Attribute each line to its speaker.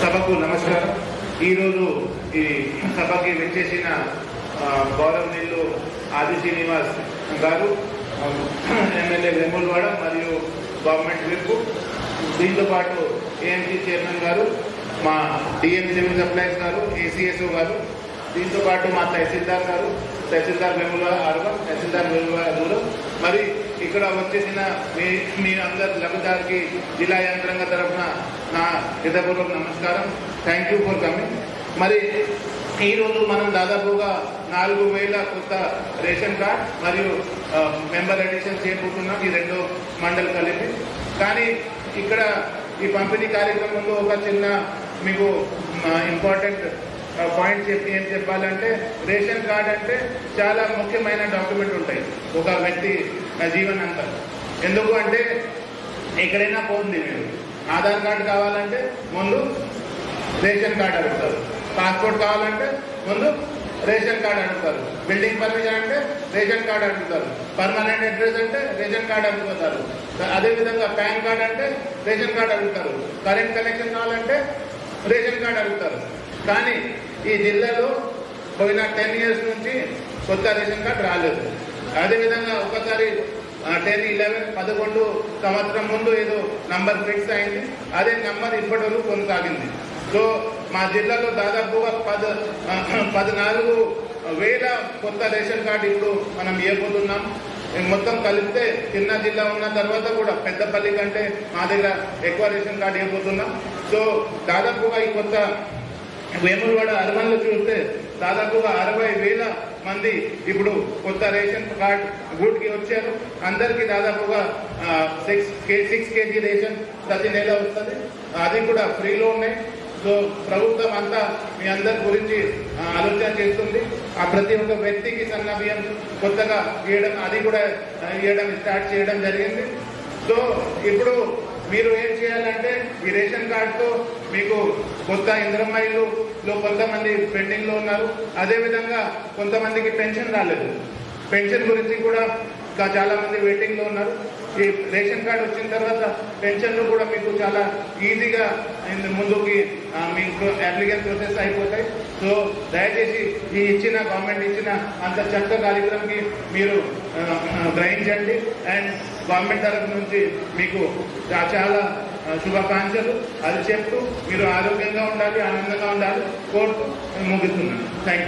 Speaker 1: సభకు నమస్కారం. ఈరోజు ఈ సభకి వచ్చేసిన గౌరవనీయులు ఆది శ్రీనివాస్ గారు ఎమ్మెల్యే వెంగులవాడ మరియు గవర్నమెంట్ విప్. దీంతో పాటు ఏఎంసీ చైర్మన్ గారు మా డిఎం సివిల్ సప్లైస్ గారు ఏసీఎస్ఓ గారు దీంతో పాటు మా తహసీల్దార్ గారు తహసీల్దార్ వెముల అర్బన్ తహసీల్దార్ వెముల దూరం మరి ఇక్కడ వచ్చేసిన మీ మీ అందరి లబ్ధిదారికి జిల్లా యంత్రాంగ తరఫున నా హృదయపూర్వక నమస్కారం. థ్యాంక్ యూ ఫర్ కమింగ్ మరి ఈరోజు మనం దాదాపుగా నాలుగు వేల కొత్త రేషన్ కార్డ్ మరియు మెంబర్ అడిషన్ చేపడుతున్నాం ఈ రెండు మండలి కలిపి. కానీ ఇక్కడ ఈ పంపిణీ కార్యక్రమంలో ఒక చిన్న మీకు ఇంపార్టెంట్ పాయింట్ చెప్పి ఏం చెప్పాలంటే రేషన్ కార్డ్ అంటే చాలా ముఖ్యమైన డాక్యుమెంట్ ఉంటాయి. ఒక వ్యక్తి జీవన్ అంతా ఎందుకు అంటే ఎక్కడైనా పోతుంది మీరు ఆధార్ కార్డు కావాలంటే ముందు రేషన్ కార్డు అడుగుతారు. పాస్పోర్ట్ కావాలంటే ముందు రేషన్ కార్డు అడుగుతారు. బిల్డింగ్ పర్మిషన్ అంటే రేషన్ కార్డు అడుగుతారు. పర్మనెంట్ అడ్రస్ అంటే రేషన్ కార్డు అడుగుతారు. అదేవిధంగా పాన్ కార్డ్ అంటే రేషన్ కార్డు అడుగుతారు. కరెంట్ కనెక్షన్ కావాలంటే రేషన్ కార్డు అడుగుతారు. కానీ ఈ జిల్లాలో పోయిన టెన్ ఇయర్స్ నుంచి కొత్త రేషన్ కార్డు రాలేదు. అదేవిధంగా ఒకసారి టెన్ ఇలెవెన్ పదకొండు సంవత్సరం ముందు ఏదో నంబర్ ఫిక్స్ అయింది. అదే నంబర్ ఇప్పటి వరకు కొనసాగింది. సో మా జిల్లాలో దాదాపుగా పద పద్నాలుగు వేల కొత్త రేషన్ కార్డు ఇప్పుడు మనం ఇవ్వబోతున్నాం. మొత్తం కలిపితే చిన్న జిల్లా ఉన్న తర్వాత కూడా పెద్దపల్లి కంటే మా దగ్గర ఎక్కువ రేషన్ కార్డు ఇవ్వబోతున్నాం. సో దాదాపుగా ఈ కొత్త వేములవాడ అర్బన్లో చూస్తే దాదాపుగా అరవై వేల మంది ఇప్పుడు కొత్త రేషన్ కార్డ్ గూట్కి వచ్చారు. అందరికీ దాదాపుగా six K six KG ration ప్రతి నెల వస్తుంది. అది కూడా ఫ్రీలో ఉన్నాయి సో ప్రభుత్వం అంతా మీ అందరి గురించి ఆలోచన చేస్తుంది. ఆ ప్రతి ఒక్క వ్యక్తికి సన్న బియ్యం కొత్తగా ఇవ్వడం అది కూడా ఇవ్వడం స్టార్ట్ చేయడం జరిగింది. సో ఇప్పుడు మీరు ఏం ఈ రేషన్ కార్డుతో మీకు కొత్త ఇంద్రమ్మాయిలు లో కొంతమంది పెండింగ్లో ఉన్నారు. అదేవిధంగా కొంతమందికి పెన్షన్ రాలేదు. పెన్షన్ గురించి కూడా ఇంకా చాలా మంది వెయిటింగ్లో ఉన్నారు. ఈ రేషన్ కార్డు వచ్చిన తర్వాత పెన్షన్లు కూడా మీకు చాలా ఈజీగా ముందుకి మీ అప్లికేషన్ ప్రాసెస్ అయిపోతాయి. సో దయచేసి ఈ ఇచ్చిన గవర్నమెంట్ ఇచ్చిన అంత చక్క కార్యక్రమంకి మీరు గ్రహించండి. అండ్ గవర్నమెంట్ తరఫు నుంచి మీకు చాలా శుభాకాంక్షలు. అది చెప్తూ మీరు ఆరోగ్యంగా ఉండాలి ఆనందంగా ఉండాలి. కోరుతూ ముగిస్తున్నాను. థ్యాంక్